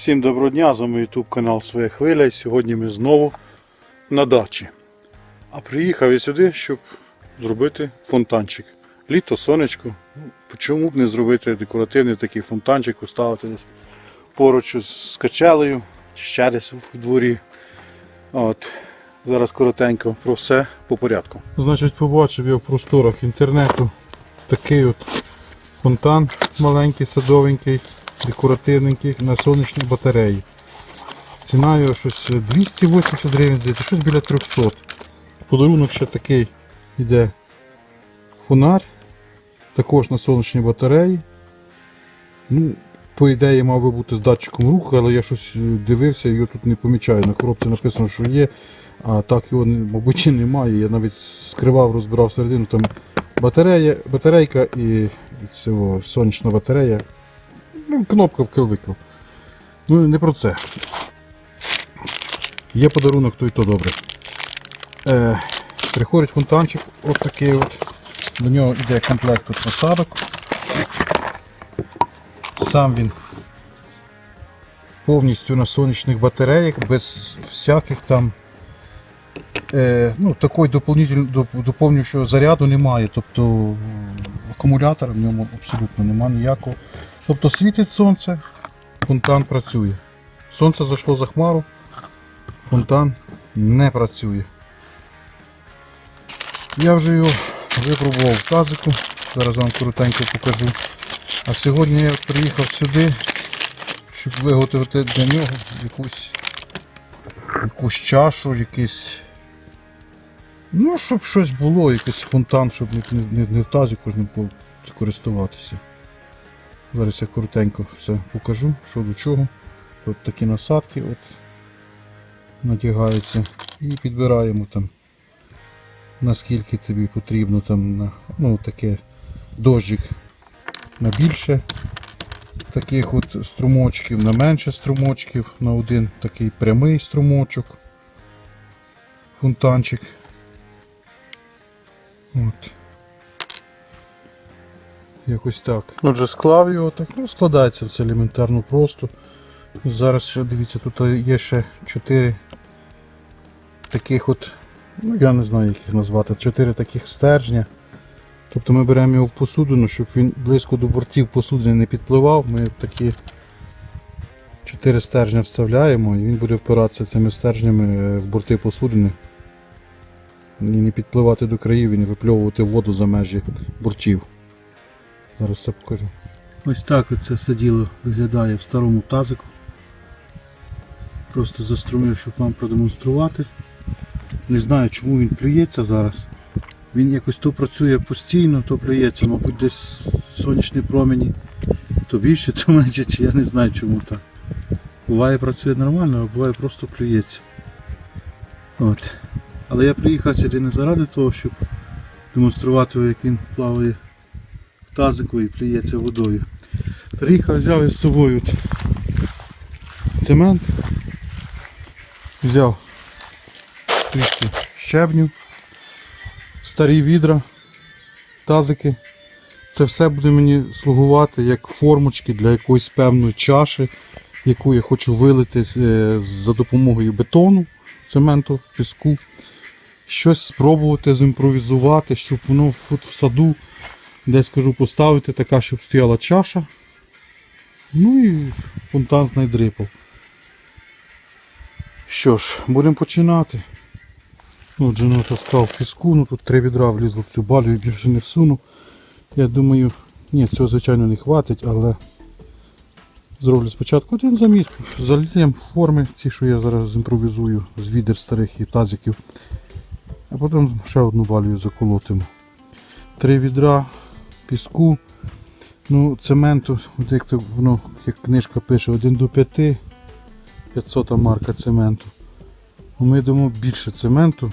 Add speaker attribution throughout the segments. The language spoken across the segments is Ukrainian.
Speaker 1: Всім доброго дня, з вами YouTube канал Своя Хвиля. І сьогодні ми знову на дачі. А приїхав я сюди, щоб зробити фонтанчик. Літо, сонечко. Ну, Чому б не зробити декоративний такий фонтанчик, поставити десь поруч з качелею, ще десь в дворі. От. Зараз коротенько про все по порядку. Значить, побачив я в просторах інтернету такий от фонтан маленький, садовенький, декоративненький на сонячній батареї. Ціна його щось 280 гривень, щось біля 300. Подарунок ще такий йде фонарь, також на сонячній батареї. Ну, по ідеї мав би бути з датчиком руху, але я щось е, дивився, його тут не помічаю. На коробці написано, що є, а так його, мабуть, і немає. Я навіть скривав, розбирав всередину, там батарея, батарейка і цього, сонячна батарея. Ну, кнопка вкл-викл. Ну, не про це. Є подарунок, то і то добре. Е, приходить фонтанчик, от такий от. До нього йде комплект тут насадок. Сам він повністю на сонячних батареях, без всяких там е, ну, такої доповнюючого заряду немає. Тобто акумулятора в ньому абсолютно немає ніякого. Тобто світить сонце, фонтан працює. Сонце зайшло за хмару, фонтан не працює. Я вже його випробував в тазику, зараз вам коротенько покажу. А сьогодні я приїхав сюди, щоб виготовити для нього якусь, якусь чашу, якийсь. Ну, щоб щось було, якийсь фонтан, щоб не, не, не, в тазику ж не користуватися. Зараз я коротенько все покажу, що до чого. Тут такі насадки от надягаються і підбираємо там наскільки тобі потрібно там на ну таке дощик на більше таких от струмочків, на менше струмочків, на один такий прямий струмочок, фонтанчик. От. Якось так. Отже, склав його так, ну складається все елементарно просто. Зараз ще дивіться, тут є ще 4 таких от, ну я не знаю, як їх назвати, 4 таких стержня. Тобто ми беремо його в посудину, щоб він близько до бортів посудини не підпливав. Ми такі 4 стержня вставляємо і він буде впиратися цими стержнями е, в борти посудини. І не підпливати до країв і не випльовувати воду за межі бортів. Зараз все покажу. Ось так це все діло виглядає в старому тазику. Просто заструмив, щоб вам продемонструвати. Не знаю, чому він плюється зараз. Він якось то працює постійно, то плюється, мабуть, десь сонячні промені. То більше, то менше, чи я не знаю чому так. Буває працює нормально, а буває просто плюється. От. Але я приїхав сюди не заради того, щоб демонструвати, як він плаває тазику і плюється водою. Приїхав, взяв із собою цемент, взяв 200 щебню, старі відра, тазики. Це все буде мені слугувати як формочки для якоїсь певної чаші, яку я хочу вилити е, за допомогою бетону, цементу, піску. Щось спробувати зімпровізувати, щоб воно в саду десь кажу поставити така, щоб стояла чаша. Ну і фонтан з найдрипав. Що ж, будемо починати. Отже, натаскав піску, ну тут три відра влізло в цю балю і більше не всуну. Я думаю, ні, цього звичайно не хватить, але зроблю спочатку один заміс, заліємо форми, ті, що я зараз імпровізую з відер старих і тазиків. А потім ще одну балію заколотимо. Три відра піску, ну, цементу, от як то воно, як книжка пише, 1 до 5, 500 марка цементу. Ну, Ми йдемо більше цементу.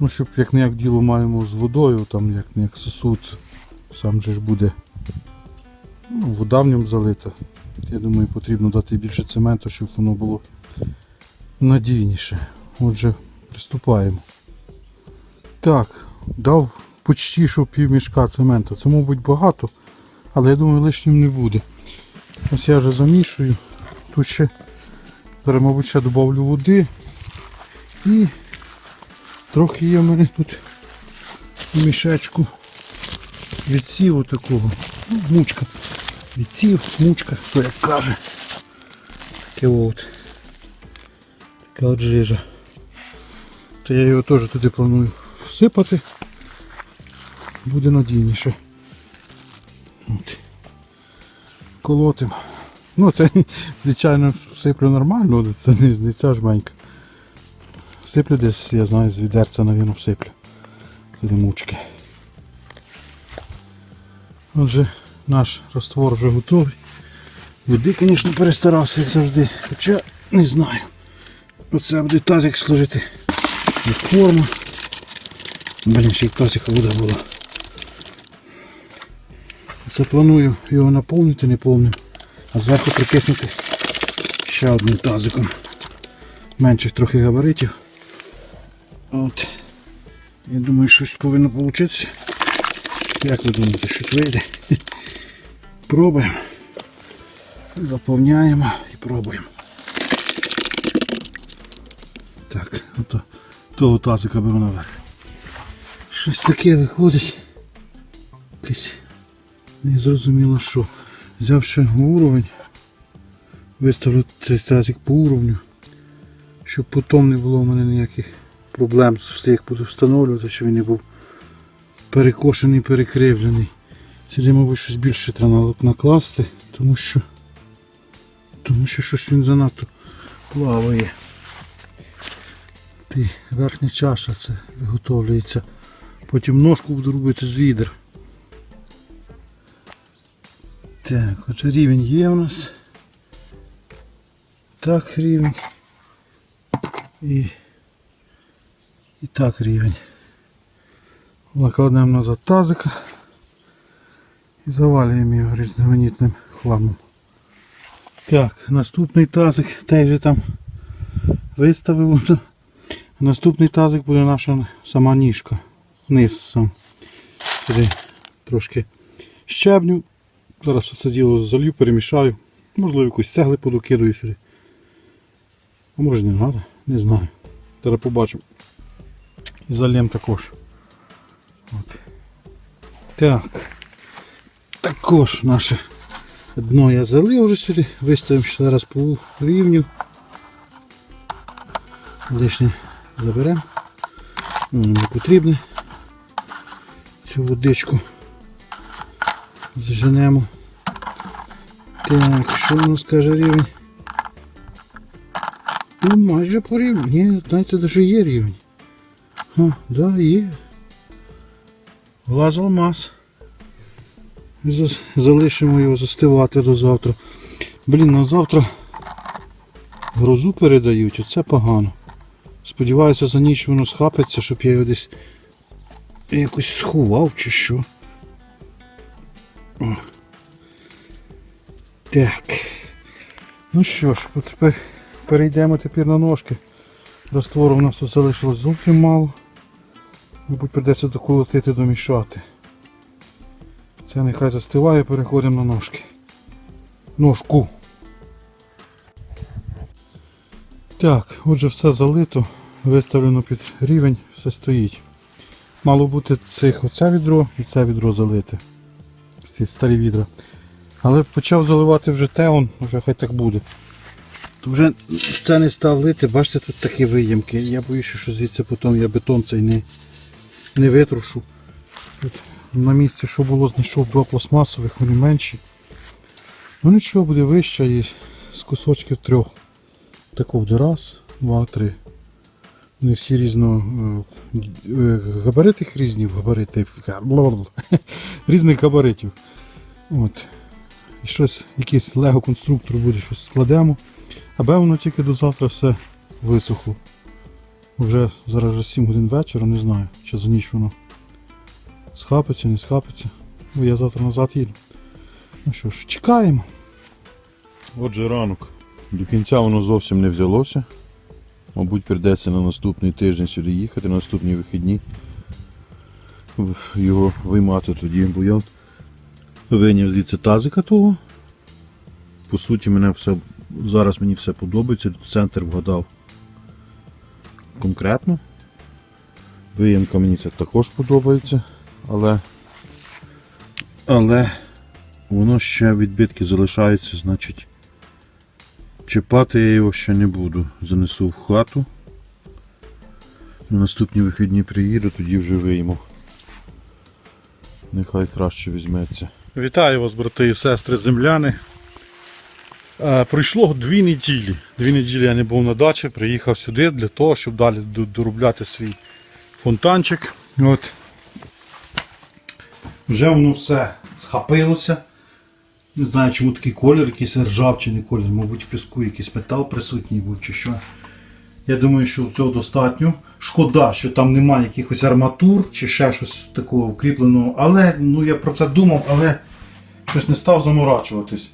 Speaker 1: Ну, щоб як не як діло маємо з водою, там як не як сосуд, сам же ж буде ну, вода в ньому залита. Я думаю, потрібно дати більше цементу, щоб воно було надійніше. Отже, приступаємо. Так, дав почти що пів мішка цементу. Це, мабуть, багато, але я думаю, лишнім не буде. Ось я вже замішую. Тут ще зараз, мабуть, ще додавлю води. І трохи є в мене тут мішечку відсіву такого. Ну, мучка. Відсів, мучка, хто як каже. Таке от. Така от жижа. То я його теж туди планую всипати. Буде надійніше. От. Колотим. Ну це, звичайно, сиплю нормально, але це не, не ця жменька. Сиплю десь, я знаю, з відерця, навіть, всиплю. Туди мучки. Отже, наш раствор вже готовий. Води, звісно, перестарався, як завжди. Хоча не знаю. Оце буде тазик служити як форма. Блін, ще й тазика вода була. Це планую його наповнити неповним, а зверху прикиснути ще одним тазиком. Менших трохи габаритів. От. Я думаю, щось повинно вийти. Як ви думаєте, щось вийде? Пробуємо. Заповняємо і пробуємо. Так, ото того тазика беру наверх. Щось таке виходить. Якесь незрозуміло що. Взявши уровень, виставлю цей тазик по уровню, щоб потім не було в мене ніяких проблем як буду встановлювати, щоб він не був перекошений, перекривлений. Сюди, мабуть, щось більше треба накласти, тому що тому що щось він занадто плаває. Ти, верхня чаша це виготовлюється. Потім ножку буду робити з відер. Так, от рівень є у нас. Так рівень. І, і так рівень. Накладемо назад тазика і завалюємо його різноманітним хламом. Так, наступний тазик теж же там виставив. Наступний тазик буде наша сама ніжка. Низ сам. Сюди трошки щебню. Зараз все діло залью, перемішаю. Можливо, якусь цегли подокидаю сюди. А може не треба, не знаю. Зараз побачимо. І зальємо також. От. Так. Також наше дно я залив вже сюди, виставимо ще зараз по рівню. Лишнє заберемо. Не потрібне. Цю водичку заженемо. Так, що у нас каже рівень? Ну майже по рівню. Ні, знаєте, навіть є рівень. А, да, є. Глаз алмаз. Залишимо його застивати до завтра. Блін, на завтра грозу передають, оце погано. Сподіваюся, за ніч воно схапиться, щоб я його десь якось сховав чи що. Так. Ну що ж, перейдемо тепер на ножки. Раствору у нас тут залишилось зовсім мало. Мабуть, придеться доколотити, домішати. Це нехай застиває, переходимо на ножки. Ножку. Так, отже все залито, виставлено під рівень, все стоїть. Мало бути цих оце відро і це відро залите. Ці старі відра. Але почав заливати вже те, он, вже хай так буде. Вже це не став лити, бачите, тут такі виємки. Я боюся, що звідси потім я бетон цей не, не витрушу. Тут на місці, що було, знайшов два пластмасових, вони менші. Ну нічого, буде вище і з кусочків трьох. Тако буде раз, два, три. Вони всі різно е, е, габарити їх різні. Бла-бла-бла. Різних габаритів. От. І щось, якийсь лего конструктор буде, щось складемо. Аби воно тільки до завтра все висохло. Вже зараз вже 7 годин вечора, не знаю, чи за ніч воно схапиться, не схапиться. Бо я завтра назад їду. Ну що ж, чекаємо.
Speaker 2: Отже, ранок. До кінця воно зовсім не взялося. Мабуть, прийдеться на наступний тиждень сюди їхати, на наступні вихідні. Його виймати тоді, бо я виняв звідси тазика того. По суті, мене все зараз мені все подобається. Центр вгадав конкретно. Виємка мені це також подобається, але, але воно ще відбитки залишаються, значить чіпати я його ще не буду. Занесу в хату. На наступні вихідні приїду, тоді вже вийму. Нехай краще візьметься.
Speaker 1: Вітаю вас, брати і сестри земляни. Е, Пройшло дві неділі. Дві неділі я не був на дачі, приїхав сюди для того, щоб далі доробляти свій фонтанчик. От. Вже воно все схапилося. Не знаю, чому такий колір, якийсь ржавчиний колір, мабуть, в піску якийсь метал присутній був чи що. Я думаю, що цього достатньо. Шкода, що там немає якихось арматур чи ще щось такого укріпленого. Але ну я про це думав, але щось не став заморачуватись.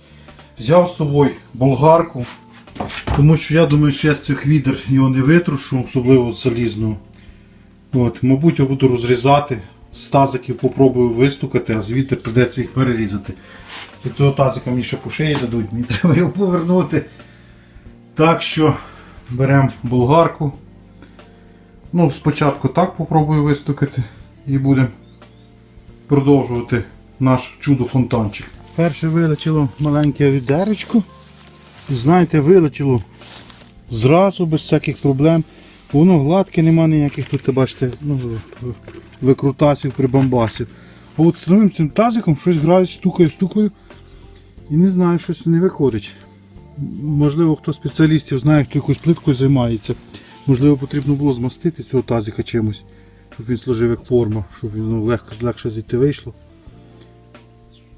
Speaker 1: Взяв з собою болгарку, тому що я думаю, що я з цих відер його не витрушу, особливо залізного. От, мабуть, я буду розрізати. З тазиків попробую вистукати, а звідти прийдеться їх перерізати. З того тазика мені ще по шиї дадуть, мені треба його повернути. Так що беремо болгарку. Ну, спочатку так попробую вистукати і будемо продовжувати наш чудо-фонтанчик. Перше вилетіло маленьке відеречко. Знаєте, вилетіло зразу, без всяких проблем. Воно гладке, нема ніяких тут, бачите, ну, викрутасів, прибамбасів. А от самим цим тазиком щось грають, стукаю, стукаю. І не знаю, щось не виходить. Можливо, хто спеціалістів знає, хто якоюсь плиткою займається. Можливо, потрібно було змастити цього тазика чимось, щоб він служив як форма, щоб він ну, легко, легше звідти вийшло.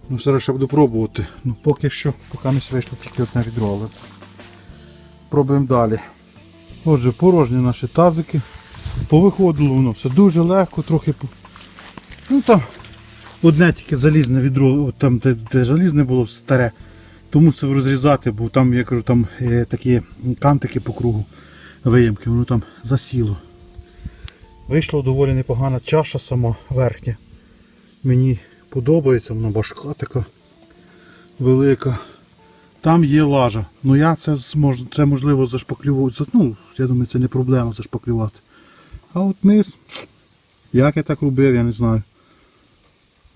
Speaker 1: Ну, зараз ще буду пробувати. Ну, поки що, поки не вийшло тільки одне відро, але пробуємо далі. Отже, порожні наші тазики. Повиходило воно все дуже легко, трохи. Ну там одне тільки залізне відро, там де, де залізне було старе, то мусив розрізати, бо там, я кажу, там е, такі кантики по кругу виємки, воно там засіло. Вийшла доволі непогана чаша сама верхня. Мені подобається, вона важка така велика. Там є лажа. Ну я це змож, це можливо зашпаклювати. Ну, я думаю, це не проблема зашпаклювати. А от низ, як я так робив, я не знаю.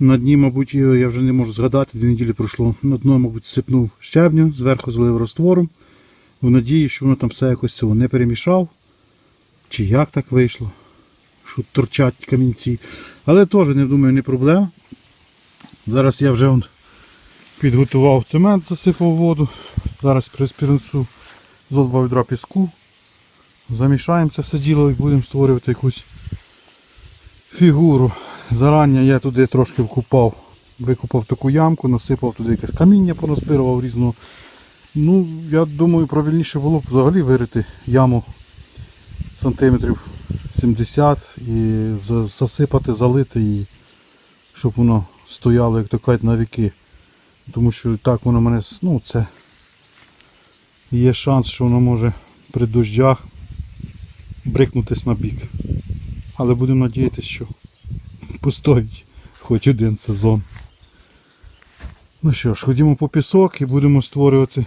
Speaker 1: На дні, мабуть, я вже не можу згадати, дві неділі пройшло. На дно, мабуть, сипнув щебню, зверху залив розтвором. В надії, що воно там все якось цього не перемішав. Чи як так вийшло, що торчать камінці. Але теж, не думаю, не проблема. Зараз я вже підготував цемент, засипав воду. Зараз принесу зо два відра піску. Замішаємо це все діло і будемо створювати якусь фігуру. Зарані я туди трошки вкупав, викопав таку ямку, насипав туди якесь каміння, поназбирував різного. Ну, я думаю, правильніше було б взагалі вирити яму сантиметрів 70 і засипати, залити її, щоб воно стояло, як то кажуть, на віки. Тому що так воно мене, ну це є шанс, що воно може при дощах брикнутись на бік. Але будемо надіятися, що постоїть хоч один сезон. Ну що ж, ходімо по пісок і будемо створювати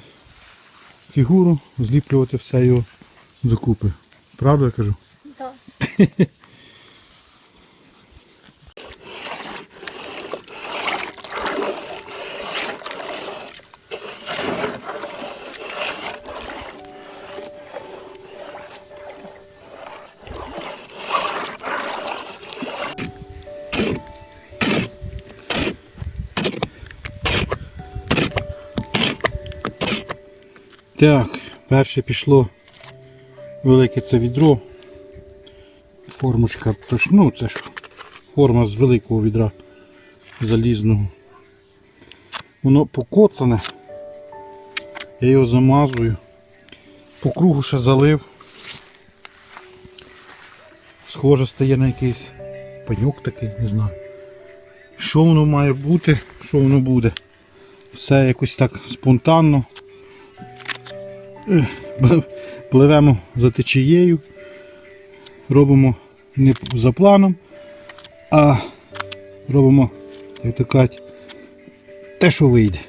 Speaker 1: фігуру, зліплювати все його докупи. Правда я кажу?
Speaker 3: Так.
Speaker 1: Так, перше пішло велике це відро. Формочка, тож, ну це ж форма з великого відра залізного. Воно покоцане. Я його замазую. По кругу ще залив. Схоже стає на якийсь пеньок такий, не знаю. Що воно має бути, що воно буде. Все якось так спонтанно. Пливемо за течією, робимо не за планом, а робимо, як кажуть, те, що вийде.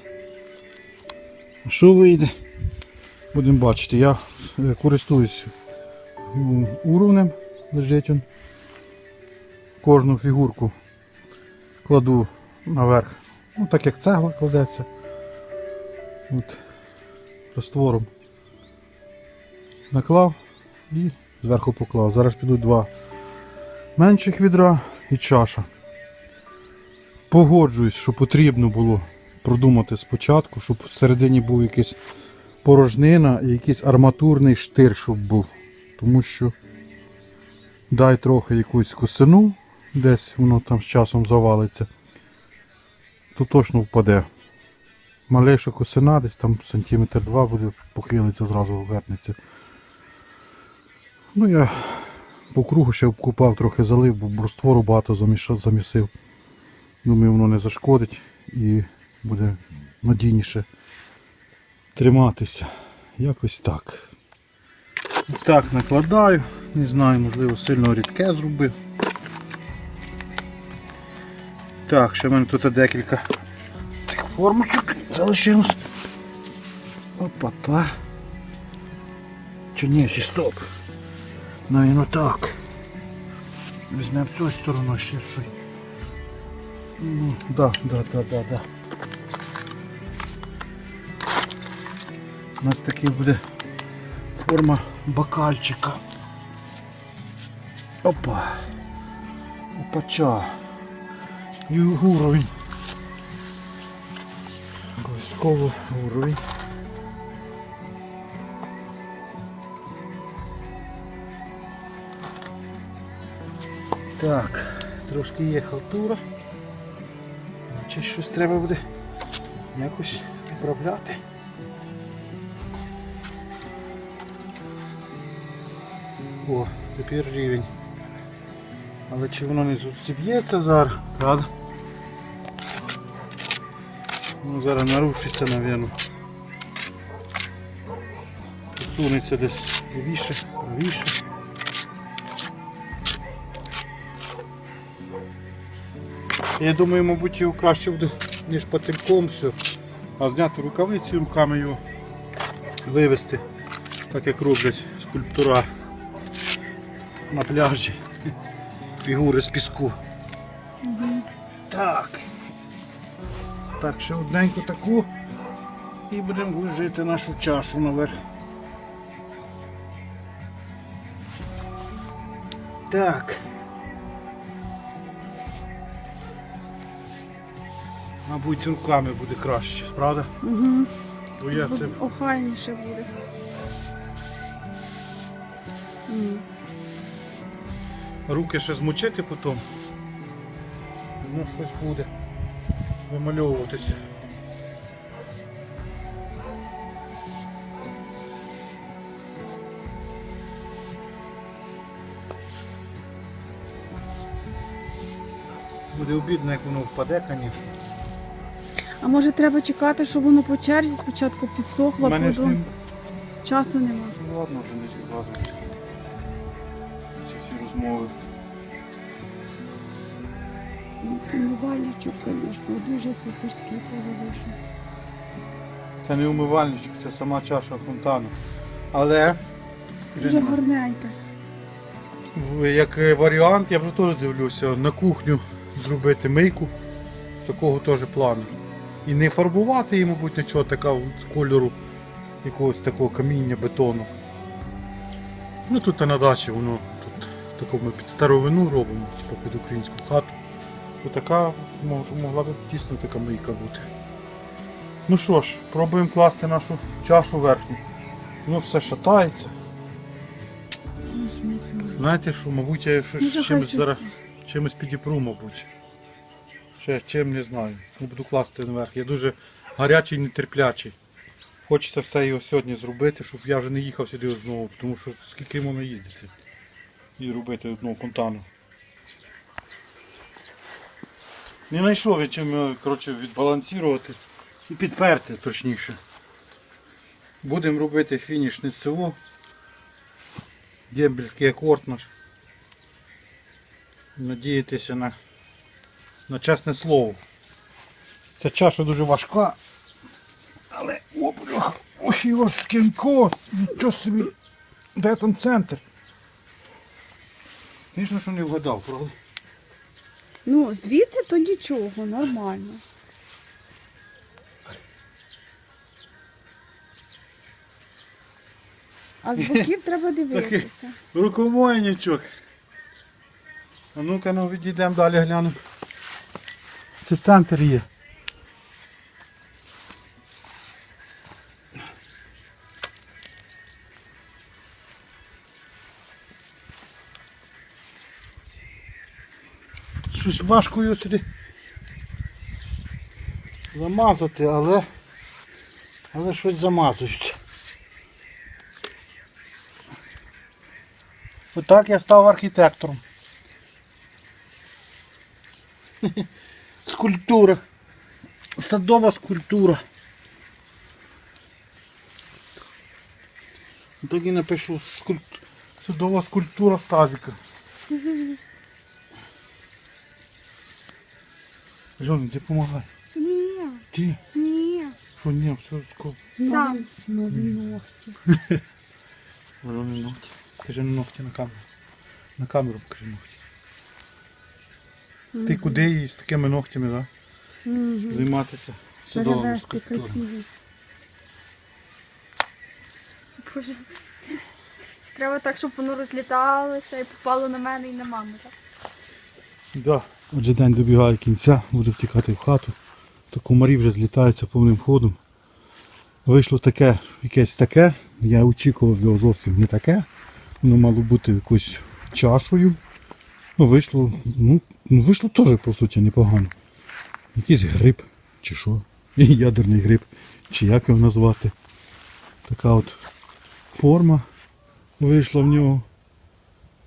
Speaker 1: Що вийде? Будемо бачити, я е, користуюсь уровнем, лежить він. Кожну фігурку кладу наверх, ну так як цегла кладеться. От, раствором наклав і зверху поклав. Зараз підуть два менших відра і чаша. Погоджуюсь, що потрібно було продумати спочатку, щоб всередині був якийсь порожнина і якийсь арматурний штир, щоб був. Тому що дай трохи якусь косину, десь воно там з часом завалиться, то точно впаде. Малейша косина, десь там сантиметр два буде похилиться, зразу вернеться. Ну я по кругу ще обкупав, трохи залив, бо бруствору багато замісив. Думаю, воно не зашкодить і буде надійніше триматися. Якось так. Так, накладаю. Не знаю, можливо, сильно рідке зробив. Так, ще в мене тут декілька тих формочок залишилось. Опа-па. Чи ні, чи стоп. Навіть так. Візьмемо цю сторону ще щось. Ну, да, да, да, да, да. У нас такий буде форма бокальчика. Опа. Опача. І уровень. Обов'язково уровень. Так, трошки є халтура. Чи щось треба буде якось управляти. О, тепер рівень. Але чи воно не зіб'ється зараз, правда? Ну, зараз нарушиться, мабуть. Посунеться десь лівіше, правіше. Я думаю, мабуть, його краще буде, ніж патильком все. А зняти рукавиці руками його вивести, так як роблять скульптура на пляжі. Фігури з піску. Так. Так, ще одненьку таку. І будемо вложити нашу чашу наверх. Так. Мабуть, руками буде краще, правда?
Speaker 3: Угу.
Speaker 1: Бо я це
Speaker 3: Охайніше буде. М.
Speaker 1: руки ще змочити потім. Ну, щось буде вимальовуватися. Буде обідно, як воно впаде, звісно.
Speaker 3: А може треба чекати, щоб воно по черзі спочатку підсохло,
Speaker 1: мене ж
Speaker 3: потім
Speaker 1: ним...
Speaker 3: часу нема.
Speaker 1: Ну ладно, вже не згадують. Ці всі розмови.
Speaker 3: Умивальничок, звісно, дуже суперський повелишу.
Speaker 1: Це не умивальничок, це сама чаша фонтану. Але
Speaker 3: Дуже гарненька.
Speaker 1: в- як е, варіант, я вже теж дивлюся, на кухню зробити мийку такого теж плану. І не фарбувати її, мабуть, нічого такого з кольору якогось такого каміння, бетону. Ну тут на дачі воно тут таку ми під старовину робимо, типу під українську хату. То така мож, могла б дійсно така мийка бути. Ну що ж, пробуємо класти нашу чашу верхню. Воно все шатається. Знаєте що, мабуть, я щось чимось зараз чимось підіпру, мабуть. Ще чим не знаю. Не буду класти наверх. Я дуже гарячий нетерплячий. Хочеться все його сьогодні зробити, щоб я вже не їхав сюди знову, тому що скільки можна їздити і робити одного фонтану. Не знайшов я чим його, коротше, відбалансувати і підперти точніше. Будемо робити фініш ЦО. Дембельський акорд наш. Надіятися на, на чесне слово. Ця чаша дуже важка. Але о, бляха, Ох, Йошкінко, нічого собі. Де там центр? Звісно, що не вгадав, правда?
Speaker 3: Ну, звідси то нічого, нормально. А з боків треба дивитися.
Speaker 1: Рукомойничок. А ну-ка, ну відійдемо далі глянемо. Це центр є. Щось важко його сюди замазати, але, але щось замазують. Отак я став архітектором. Скульптура. Садова скульптура. Так і напишу скульп... садова скульптура Стазіка. Льоня, ти помагай.
Speaker 4: Ні,
Speaker 1: Ти.
Speaker 4: ні,
Speaker 1: Що ні, все скоро.
Speaker 4: сам.
Speaker 3: Нові ногті.
Speaker 1: Льоня ногті. Покажи ногті на камеру. На камеру покажи ногті. Ти куди їй з такими ногтями, да? Займатися скульптурами.
Speaker 3: красиві.
Speaker 4: Боже. Треба так, щоб воно розліталося і попало на мене і на маму. Так?
Speaker 1: Да. Отже, день добігає кінця, буде втікати в хату. То комарі вже злітаються повним ходом. Вийшло таке, якесь таке. Я очікував його зовсім не таке. Воно мало бути якоюсь чашою. Ну, вийшло, ну, ну вийшло теж, по суті, непогано. Якийсь гриб, чи що. Ядерний гриб, чи як його назвати. Така от форма вийшла в нього.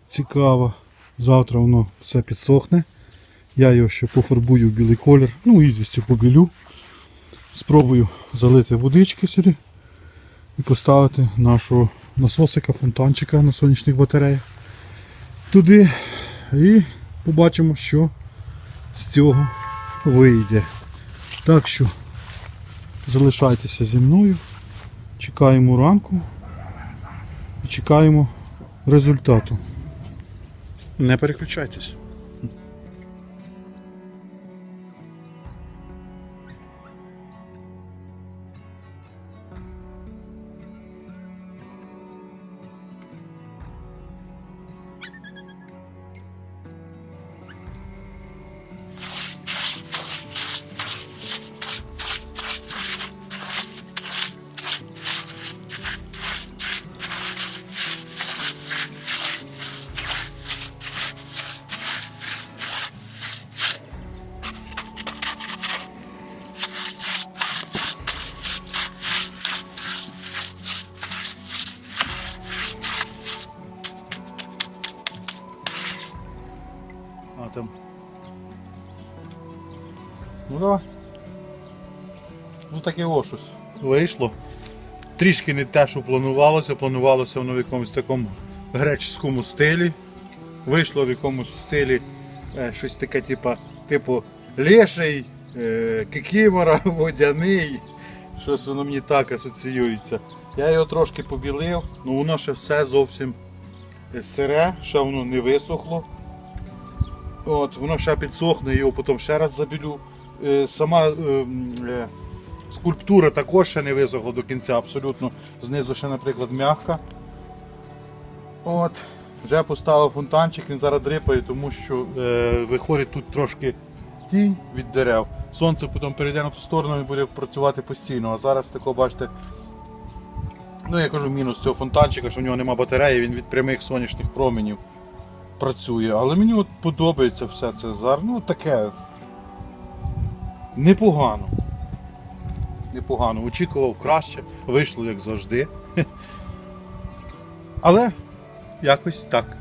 Speaker 1: Цікава. Завтра воно все підсохне. Я його ще пофарбую в білий колір, ну і звісно побілю. Спробую залити водички сюди і поставити нашого насосика, фонтанчика на сонячних батареях туди. І побачимо, що з цього вийде. Так що залишайтеся зі мною. Чекаємо ранку і чекаємо результату. Не переключайтесь. Ну таке о щось. Вийшло. Трішки не те, що планувалося. Планувалося воно в якомусь такому греческому стилі. Вийшло в якомусь стилі е, щось таке, типа, типу леший, е, кикімора, водяний. Щось воно мені так асоціюється. Я його трошки побілив, ну воно ще все зовсім сире, ще воно не висохло. От, воно ще підсохне, його потім ще раз забілю. Е, Сама е, е, скульптура також ще не висохла до кінця, абсолютно. Знизу ще, наприклад, м'яка. От, вже поставив фонтанчик, він зараз дрипає, тому що е, виходить тут трошки тінь від дерев. Сонце потім перейде на ту сторону і буде працювати постійно. А зараз тако, бачите, ну я кажу мінус цього фонтанчика, що в нього нема батареї, він від прямих сонячних променів працює. Але мені от подобається все це зараз. Ну таке непогано. Непогано. Очікував краще, вийшло як завжди. Але якось так.